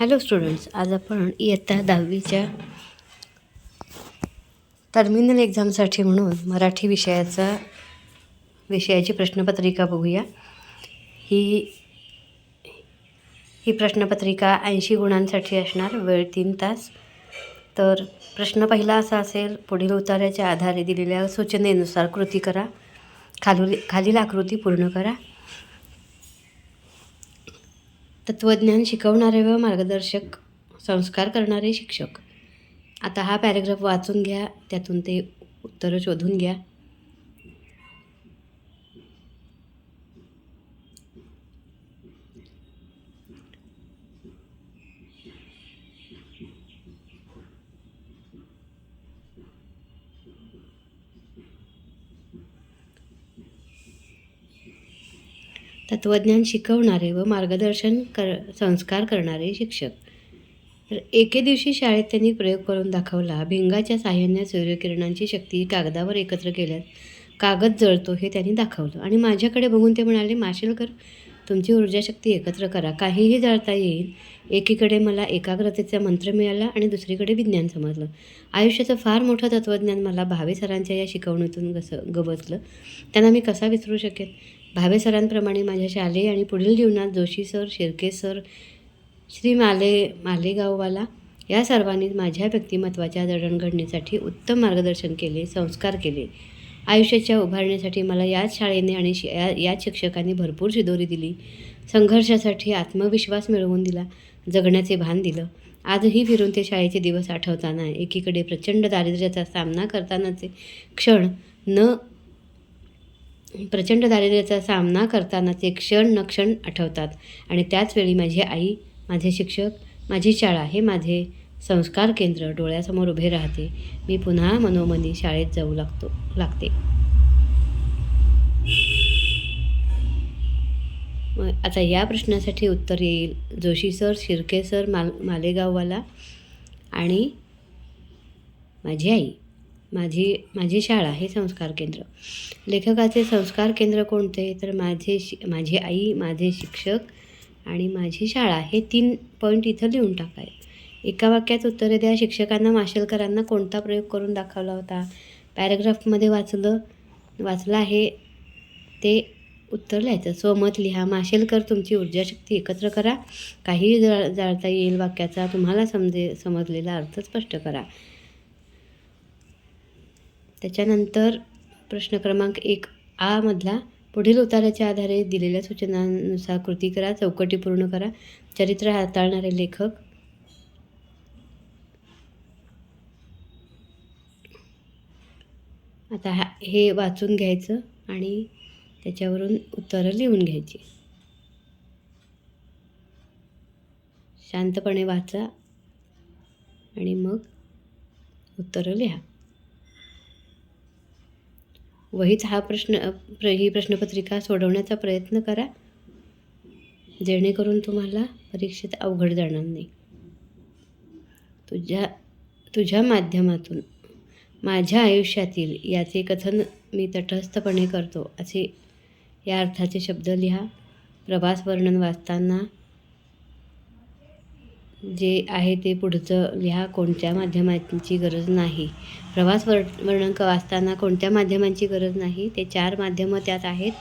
Hello students आज आपण इयत्ता दहावीच्या टर्मिनल एक्झामसाठी म्हणून मराठी विषयाचा विषयाची प्रश्नपत्रिका बघूया. ही ही प्रश्नपत्रिका ऐंशी गुणांसाठी असणार वेळ तीन तास. तर प्रश्न पहिला असा असेल पुढील उताराच्या आधारे दिलेल्या सूचनेनुसार कृती करा. खालू खालील आकृती पूर्ण करा. तत्त्वज्ञान शिकवणारे व मार्गदर्शक संस्कार करणारे शिक्षक. आता हा पॅरेग्राफ वाचून घ्या त्यातून ते उत्तरं शोधून घ्या. तत्त्वज्ञान शिकवणारे व मार्गदर्शन कर संस्कार करणारे शिक्षक. तर एके दिवशी शाळेत त्यांनी प्रयोग करून दाखवला भिंगाच्या साह्याने सूर्यकिरणांची शक्ती कागदावर एकत्र केल्यास कागद जळतो हे त्यांनी दाखवलं. आणि माझ्याकडे बघून ते म्हणाले माशेलकर तुमची ऊर्जाशक्ती एकत्र करा. काहीही जाळता येईल. एकीकडे मला एकाग्रतेचा मंत्र मिळाला आणि दुसरीकडे विज्ञान समजलं. आयुष्याचं फार मोठं तत्त्वज्ञान मला भावे सरांच्या या शिकवणीतून कसं गबसलं त्यांना मी कसा विसरू शकेन? भावे सरांप्रमाणे माझ्या शालेय आणि पुढील जीवनात जोशी सर शिर्के सर श्री माले मालेगाववाला या सर्वांनी माझ्या व्यक्तिमत्वाच्या जडणघडणीसाठी उत्तम मार्गदर्शन केले संस्कार केले. आयुष्याच्या उभारण्यासाठी मला याच शाळेने आणि शि या याच शिक्षकांनी भरपूर शिदोरी दिली. संघर्षासाठी आत्मविश्वास मिळवून दिला जगण्याचे भान दिलं. आजही फिरून ते शाळेचे दिवस आठवताना एकीकडे प्रचंड दारिद्र्याचा सामना करतानाचे क्षण न प्रचंड दारिद्र्याचा सामना करतानाचे क्षण न क्षण आठवतात. आणि त्याचवेळी माझी आई माझे शिक्षक माझी शाळा हे माझे संस्कार केंद्र डोळ्यासमोर उभे राहते. मी पुन्हा मनोमनी शाळेत जाऊ लागतो लागते. आता या प्रश्नासाठी उत्तर येईल. जोशी सर शिर्के सर माल मालेगाववाला आणि माझी आई. माझी माझी शाळा हे संस्कार केंद्र. लेखकाचे संस्कार केंद्र कोणते? तर माझे शि माझी आई माझे शिक्षक आणि माझी शाळा हे तीन पॉईंट इथं लिहून टाकाय. एका वाक्यात उत्तरे द्या. शिक्षकांना माशेलकरांना कोणता प्रयोग करून दाखवला होता? पॅरेग्राफमध्ये वाचलं वाचलं आहे ते उत्तर लिहायचं. स्वमत लिहा. माशेलकर तुमची ऊर्जाशक्ती एकत्र करा. काही जळ जाळता येईल वाक्याचा तुम्हाला समजे समजलेला अर्थ स्पष्ट करा. त्याच्यानंतर प्रश्न क्रमांक एक आ मधला पुढील उताराच्या आधारे दिलेल्या सूचनांनुसार कृती करा चौकटी पूर्ण करा चरित्र हाताळणारे लेखक. आता हा हे वाचून घ्यायचं आणि त्याच्यावरून उत्तरं लिहून घ्यायची. शांतपणे वाचा आणि मग उत्तरं लिहा. वहीत हा प्रश्न प्र ही प्रश्नपत्रिका सोडवण्याचा प्रयत्न करा. जेणेकरून तुम्हाला परीक्षेत अवघड जाणार नाही. तुझ्या तुझ्या माध्यमातून माझ्या आयुष्यातील याचे कथन मी तटस्थपणे करतो असे या अर्थाचे शब्द लिहा. प्रवास वर्णन वाचताना जे आहे ते पुढचं लिहा. कोणत्या माध्यमांची गरज नाही? प्रवास वर वर्णंक वाचताना कोणत्या माध्यमांची गरज नाही? ते चार माध्यमं त्यात आहेत.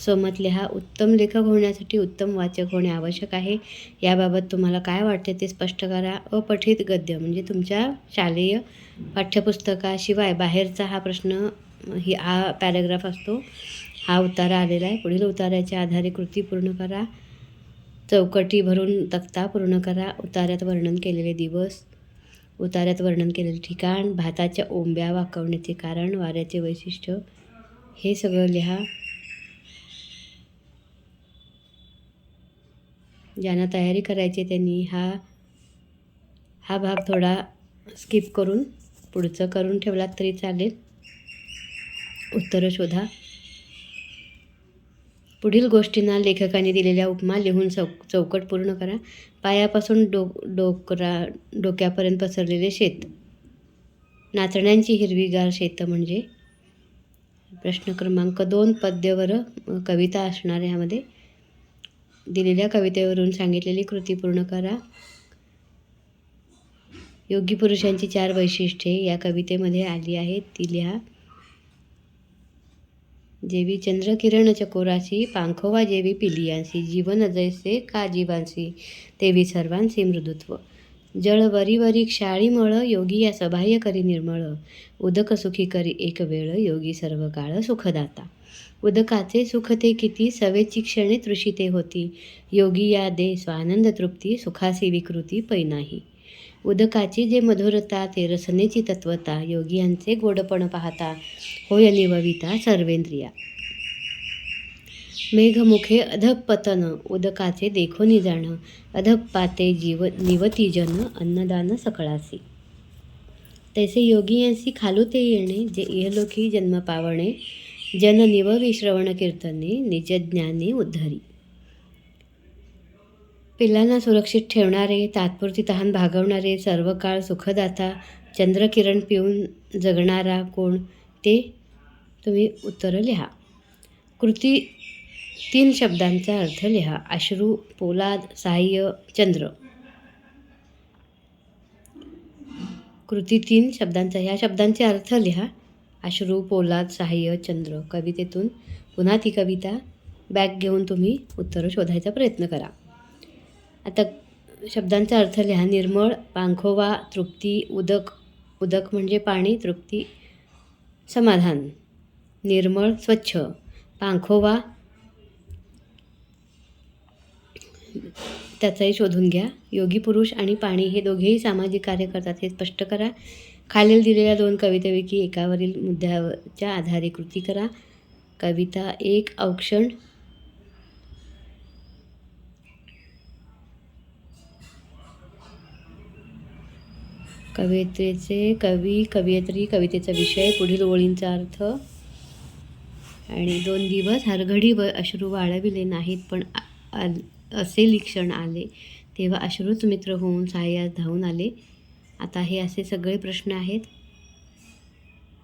सोमत लिहा. उत्तम लेखक होण्यासाठी उत्तम वाचक होणे आवश्यक आहे. याबाबत तुम्हाला काय वाटते ते स्पष्ट करा. अपठित गद्य म्हणजे तुमच्या शालेय पाठ्यपुस्तकाशिवाय बाहेरचा हा प्रश्न ही हा पॅरेग्राफ असतो. हा उतारा आलेला आहे. पुढील उताराच्या आधारे कृती पूर्ण करा. चौकटी भरून तक्ता पूर्ण करा. उतार्यात वर्णन केलेले दिवस उतार्यात वर्णन केलेले ठिकाण भाताच्या ओंब्या वाकवण्याचे कारण वाऱ्याचे वैशिष्ट्य हे सगळं लिहा. ज्यांना तयारी करायची त्यांनी हा हा भाग थोडा स्किप करून पुढचं करून ठेवलात तरी चालेल. उत्तरं शोधा. पुढील गोष्टींना लेखकाने दिलेल्या उपमा लिहून चौ चौकट पूर्ण करा. पायापासून डो डोकरा डोक्यापर्यंत पसरलेले शेत. नाचण्यांची हिरवीगार शेतं म्हणजे? प्रश्न क्रमांक दोन पद्यवर कविता असणार ह्यामध्ये दिलेल्या कवितेवरून सांगितलेली कृती पूर्ण करा. योगी पुरुषांची चार वैशिष्ट्ये या कवितेमध्ये आली आहेत. ती लिहा. जेवी चंद्रकिरण चकोरासी पांखोवा जेवी पिलियांसी जीवन जैसे का जीवांसी तेवी सर्वांसी मृदुत्व. जळ वरी वरी क्षाळीमळ योगी या सबाह्य करी निर्मळ. उदक सुखी करी एक वेळ योगी सर्व काळ सुखदाता. उदकाचे सुख ते किती सवेची क्षणे तृषिते होती. योगी या दे स्वानंद तृप्ती सुखासी विकृती पै नाही उदकाची जे मधुरता ते रसनेची तत्वता योगियांचे गोडपण पाहता होय निवविता सर्वेंद्रिया. मेघमुखे अधपतन उदकाचे देखोनी अधः पाते जीव निवती जन अन्नदान सकळासी. तैसे योगियांसी खालू ते येणे जे इहलोकी जन्म पावणे जन निवविश्रवण कीर्तने निजज्ञाने उद्धरी. पिल्लांना सुरक्षित ठेवणारे तात्पुरती तहान भागवणारे सर्व काळ सुखदाता चंद्रकिरण पिऊन जगणारा कोण ते तुम्ही उत्तरं लिहा. कृती तीन शब्दांचा अर्थ लिहा. अश्रू पोलाद साह्य चंद्र. कृती तीन शब्दांचा ह्या शब्दांचे अर्थ लिहा. अश्रू पोलाद साह्य चंद्र. कवितेतून पुन्हा ती कविता बॅग घेऊन तुम्ही उत्तरं शोधायचा प्रयत्न करा. आता शब्दांचा अर्थ लिहा. निर्मळ पांखोवा तृप्ती उदक. उदक म्हणजे पाणी तृप्ती समाधान. निर्मळ स्वच्छ. पांखोवा त्याचाही शोधून घ्या. योगी पुरुष आणि पाणी हे दोघेही सामाजिक कार्य करतात. हे स्पष्ट करा. खालील दिलेल्या दोन कवितेपैकी एकावरील मुद्द्याच्या आधारे कृती करा. कविता एक औक्षण. कवितेचे कवी कवयित्री कवितेचा विषय पुढील ओळींचा अर्थ. आणि दोन दिवस हरघडी व अश्रू वाळविले नाहीत पण आ- असे लिक्षण आले. तेव्हा अश्रूच मित्र होऊन सहाय्यास धावून आले. आता हे असे सगळे प्रश्न आहेत.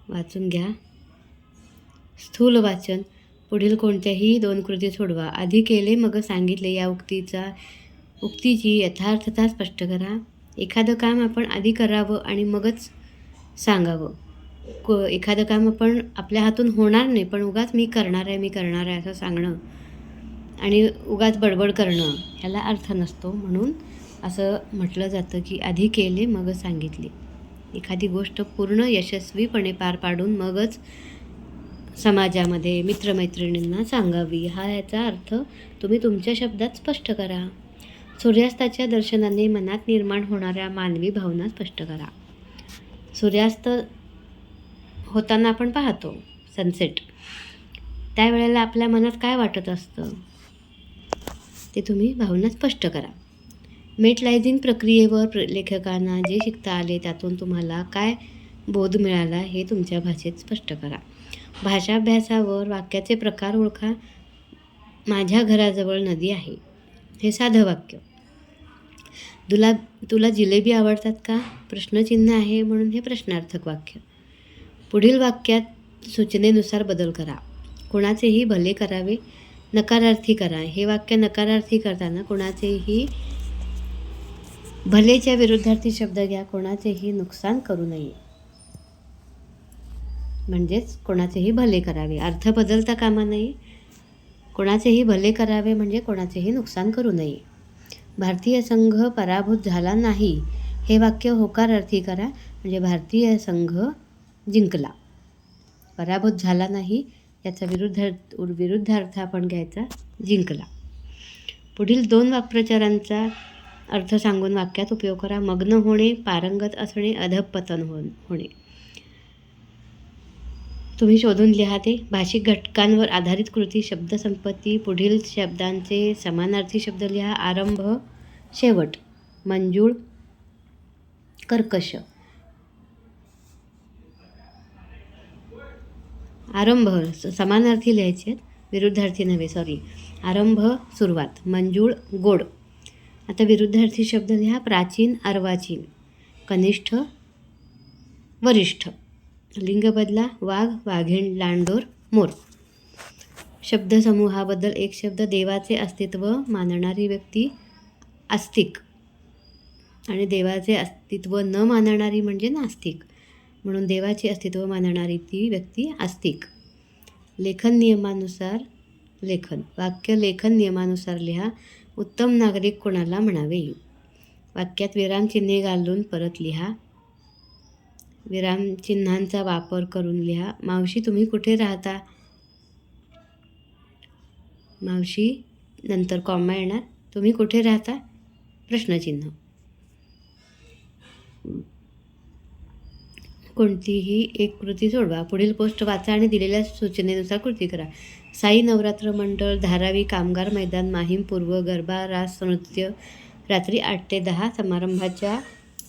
वाचून घ्या. स्थूल वाचन. पुढील कोणत्याही दोन कृती सोडवा. आधी केले मग सांगितले या उक्तीचा उक्तीची यथार्थता स्पष्ट करा. एखादं काम आपण आधी करावं आणि मगच सांगावं. क एखादं काम आपण आपल्या हातून होणार नाही पण उगाच मी करणार आहे मी करणार आहे असं सांगणं आणि उगाच बडबड करणं ह्याला अर्थ नसतो. म्हणून असं म्हटलं जातं की आधी केले मग सांगितले. एखादी गोष्ट पूर्ण यशस्वीपणे पार पाडून मगच समाजामध्ये मित्रमैत्रिणींना सांगावी. हा याचा अर्थ तुम्ही तुमच्या शब्दात स्पष्ट करा. सूर्यास्ताच्या दर्शनाने मनात निर्माण होणाऱ्या मानवी भावना स्पष्ट करा. सूर्यास्त होताना आपण पाहतो सनसेट त्यावेळेला आपल्या मनात काय वाटत असतं? ते तुम्ही भावना स्पष्ट करा. मेटलायझिंग प्रक्रियेवर प्र लेखकांना जे शिकता आले त्यातून तुम्हाला काय बोध मिळाला हे तुमच्या भाषेत स्पष्ट करा. भाषाभ्यासावर वाक्याचे प्रकार ओळखा. माझ्या घराजवळ नदी आहे. हे साधं वाक्य तुला तुला जिलेबी आवडतात का? प्रश्नचिन्ह आहे म्हणून हे प्रश्नार्थक वाक्य. पुढील वाक्यात सूचनेनुसार बदल करा. कोणाचेही भले करावे नकारार्थी करा. हे वाक्य नकारार्थी करताना कोणाचेही भलेच्या विरुद्धार्थी शब्द घ्या कोणाचेही नुकसान करू नये. म्हणजेच कोणाचेही भले करावे. अर्थ बदलता कामा नये. कोणाचेही भले करावे म्हणजे कोणाचेही नुकसान करू नये. भारतीय संघ पराभूत झाला नाही हे वाक्य होकारार्थी करा म्हणजे भारतीय संघ जिंकला. पराभूत झाला नाही याचा विरुद्धार्थ विरुद्धार्थ आपण घ्यायचा जिंकला. पुढील दोन वाक्प्रचारांचा अर्थ सांगून वाक्यात उपयोग करा. मग्न होणे पारंगत असणे अधपतन हो होणे. तुम्ही शोधून लिहा ते. भाषिक घटकांवर आधारित कृती शब्दसंपत्ती पुढील शब्दांचे समानार्थी शब्द लिहा. आरंभ शेवट. मंजूळ कर्कश. आरंभ स- समानार्थी लिहायचे आहेत, विरुद्धार्थी नव्हे सॉरी आरंभ सुरुवात. मंजूळ गोड. आता विरुद्धार्थी शब्द लिहा. प्राचीन अर्वाचीन. कनिष्ठ वरिष्ठ. लिंग बदला वाघ वाघीण लांडोर मोर. शब्दसमूहाबद्दल एक शब्द देवाचे अस्तित्व मानणारी व्यक्ती आस्तिक. आणि देवाचे अस्तित्व न मानणारी म्हणजे नास्तिक. म्हणून देवाचे अस्तित्व मानणारी ती व्यक्ती आस्तिक. लेखन नियमानुसार लेखन. वाक्य लेखन नियमानुसार लिहा. उत्तम नागरिक कोणाला म्हणावे? वाक्यात विरामचिन्हे घालून परत लिहा. विरामचिन्हांचा वापर करून लिहा. मावशी तुम्ही कुठे राहता? मावशी नंतर कॉमा येणार. तुम्ही कुठे राहता? प्रश्नचिन्ह. कोणतीही एक कृती सोडवा. पुढील पोस्ट वाचा आणि दिलेल्या सूचनेनुसार कृती करा. साई नवरात्र मंडळ धारावी कामगार मैदान माहीम पूर्व गरबा रास नृत्य रात्री आठ ते दहा समारंभाच्या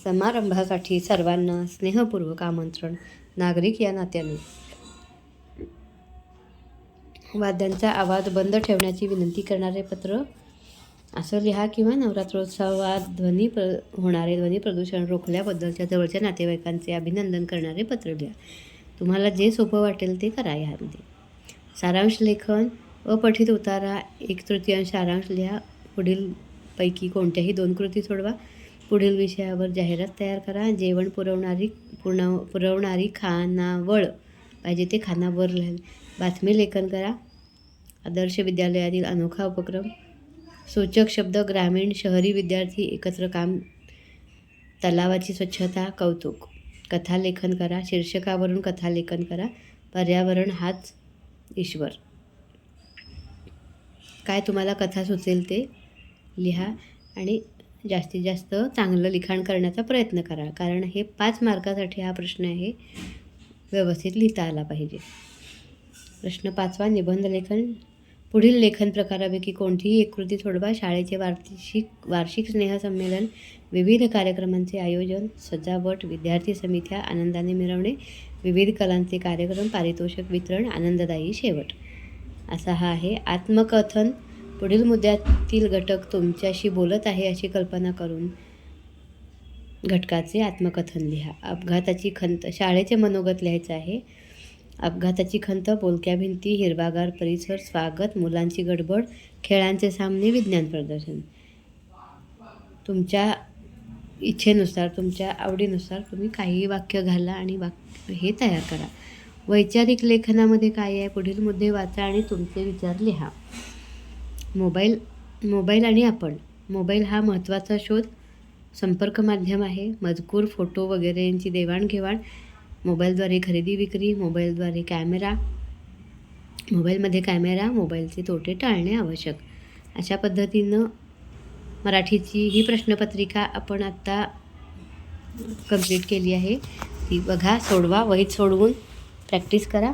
समारंभासाठी सर्वांना स्नेहपूर्वक आमंत्रण नागरिक या नात्याने. वाद्यांचा आवाज बंद ठेवण्याची विनंती करणारे पत्र असं लिहा किंवा नवरात्रोत्सवात ध्वनी प्र होणारे ध्वनी प्रदूषण रोखल्याबद्दलच्या जवळच्या नातेवाईकांचे अभिनंदन करणारे पत्र लिहा. तुम्हाला जे सोपं वाटेल ते करा यामध्ये. सारांश लेखन अपठित उतारा एक तृतीयांश सारांश लिहा. पुढील पैकी कोणत्याही दोन कृती सोडवा. पुढील विषयावर जाहिरात तयार करा. जेवण पुरवणारी पुरव पुरवणारी खानावळ पाहिजे ते खानावर लिहा. बातमी लेखन करा. आदर्श विद्यालयातील अनोखा उपक्रम. सूचक शब्द ग्रामीण शहरी विद्यार्थी एकत्र काम. तलावाची स्वच्छता कौतुक. कथालेखन करा. शीर्षकावरून कथालेखन करा. पर्यावरण हाच ईश्वर. काय तुम्हाला कथा सुचेल ते? लिहा आणि जास्तीत जास्त चांगलं लिखाण करण्याचा प्रयत्न करा कारण हे पाच मार्कासाठी हा प्रश्न आहे. व्यवस्थित लिहिता आला पाहिजे. प्रश्न पाचवा निबंध लेखन. पुढील लेखन प्रकारापैकी कोणतीही एक कृती सोडवा. शाळेचे वार्षिक वार्षिक स्नेहसंमेलन विविध कार्यक्रमांचे आयोजन सजावट विद्यार्थी समित्या आनंदाने मिरवणे विविध कलांचे कार्यक्रम पारितोषिक वितरण आनंददायी शेवट. असा हा आहे आत्मकथन पुढील मुद्द्यातील घटक तुमच्याशी बोलत आहे अशी कल्पना करून घटकाचे आत्मकथन लिहा. अपघाताची खंत शाळेचे मनोगत लिहायचं आहे. अपघाताची खंत बोलक्या भिंती हिरवागार परिसर स्वागत मुलांची गडबड खेळांचे सामने विज्ञान प्रदर्शन. तुमच्या इच्छेनुसार तुमच्या आवडीनुसार तुम्ही काहीही वाक्य घाला आणि वाक्य हे तयार करा. वैचारिक लेखनामध्ये काय आहे? पुढील मुद्दे वाचा आणि तुमचे विचार लिहा. मोबाईल मोबाईल आणि आपण. मोबाईल हा महत्त्वाचा शोध संपर्क माध्यम आहे. मजकूर फोटो वगैरे यांची देवाणघेवाण मोबाईलद्वारे खरेदी विक्री मोबाईलद्वारे कॅमेरा मोबाईलमध्ये कॅमेरा मोबाईलचे तोटे टाळणे आवश्यक. अशा पद्धतीनं मराठीची ही प्रश्नपत्रिका आपण आत्ता कंप्लीट केली आहे. ती बघा सोडवा वहीत सोडवून प्रॅक्टिस करा.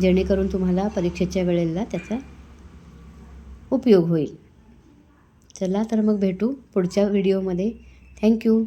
जेणेकरून तुम्हाला परीक्षेच्या वेळेला त्याचा उपयोग होईल. चला तर मग भेटू पुढच्या व्हिडिओमध्ये. थँक्यू